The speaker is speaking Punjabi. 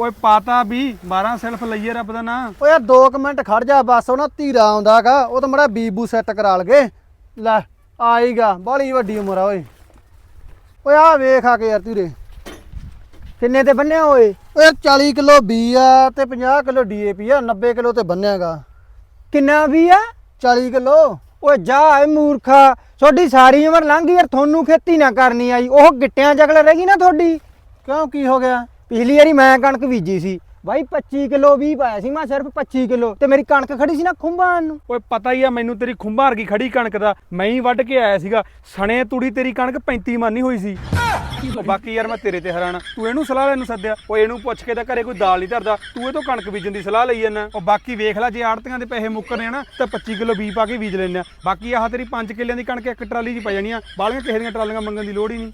ਓਏ ਪਾਤਾ ਵੀ 12 ਸੈਲਫ ਲਈਏ ਰੱਬ ਦਾ ਨਾਂ। ਓਏ ਯਾਰ 2 ਮਿੰਟ ਖੜ ਜਾ ਬਸ ਉਹ ਨਾ ਧੀਰਾ ਆਉਂਦਾਗਾ ਉਹ ਤਾਂ ਮੜਾ ਬੀਬੂ ਸੈੱਟ ਕਰਾ ਲਗੇ। ਲੈ ਆਈਗਾ ਬੜੀ ਵੱਡੀ ਉਮਰ ਆ ਓਏ। ਓਏ ਆ ਵੇਖ ਆ ਕੇ ਯਾਰ ਧੀਰੇ। ਕਿੰਨੇ ਤੇ ਬੰਨਿਆ ਓਏ? ਓਏ 40 ਕਿਲੋ ਬੀ ਆ ਤੇ 50 ਕਿਲੋ ਡੀਏਪੀ ਆ 90 ਕਿਲੋ ਤੇ ਬੰਨਿਆਗਾ। ਕਿੰਨਾ ਵੀ ਆ? 40 ਕਿਲੋ। ਓਏ ਜਾ ਏ ਮੂਰਖਾ ਤੁਹਾਡੀ ਸਾਰੀ ਉਮਰ ਲੰਘ ਗਈ ਯਾਰ ਤੁਹਾਨੂੰ ਖੇਤੀ ਨਾ ਕਰਨੀ ਆਈ ਉਹ ਗਿੱਟਿਆਂ ਜਗਲ ਰਹਿ ਗਈ ਨਾ ਤੁਹਾਡੀ ਕਿਉਂ ਕੀ ਹੋ ਗਿਆ? ਪਿਛਲੀ ਵਾਰੀ ਮੈਂ ਕਣਕ ਬੀਜੀ ਸੀ। ਬਾਈ 25 ਕਿਲੋ ਵੀ ਪਾਇਆ ਸੀ, ਮੈਂ ਸਿਰਫ 25 ਕਿਲੋ। ਤੇ ਮੇਰੀ ਕਣਕ ਖੜੀ ਸੀ ਨਾ ਖੁੰਬਾਂ ਨੂੰ। ਓਏ, ਪਤਾ ਹੀ ਆ, ਮੈਨੂੰ ਤੇਰੀ ਖੁੰਭਾਰ ਵਰਗੀ ਖੜੀ ਕਣਕ ਦਾ। ਮੈਂ ਹੀ ਵੱਢ ਕੇ ਆਇਆ ਸੀਗਾ। ਸਣੇ ਤੂੜੀ ਤੇਰੀ ਕਣਕ 35 ਮਾਨੀ ਹੋਈ ਸੀ। ਬਾਕੀ ਯਾਰ ਮੈਂ ਤੇਰੇ ਤੇ ਹੈਰਾਨ ਆ। ਤੂੰ ਇਹਨੂੰ ਸਲਾਹ ਲੈਣ ਨੂੰ ਸੱਦਿਆ। ਓਏ, ਇਹਨੂੰ ਪੁੱਛ ਕੇ ਤਾਂ ਘਰੇ ਕੋਈ ਦਾਲ ਨਹੀਂ ਧਰਦਾ। ਤੂੰ ਇਹ ਤੋਂ ਕਣਕ ਬੀਜਣ ਦੀ ਸਲਾਹ ਲਈ ਜਾਂਦਾ। ਉਹ ਬਾਕੀ ਵੇਖ ਲੈ, ਜੇ ਆੜਤੀਆਂ ਦੇ ਪੈਸੇ ਮੁੱਕਰਨੇ ਆ ਨਾ, ਤਾਂ 25 ਕਿਲੋ ਬੀ ਪਾ ਕੇ ਬੀਜ ਲੈਣੇ ਆ। ਬਾਕੀ ਆਹ ਤੇਰੀ 5 ਕਿੱਲਿਆਂ ਦੀ ਕਣਕ ਇੱਕ ਟਰਾਲੀ 'ਚ ਪੈ ਜਾਣੀ ਆ। ਬਾਲੀਆਂ ਕਿਸੇ ਦੀਆਂ ਟਰਾਲੀਆਂ ਮੰਗਣ ਦੀ ਲੋੜ ਹੀ ਨਹੀਂ।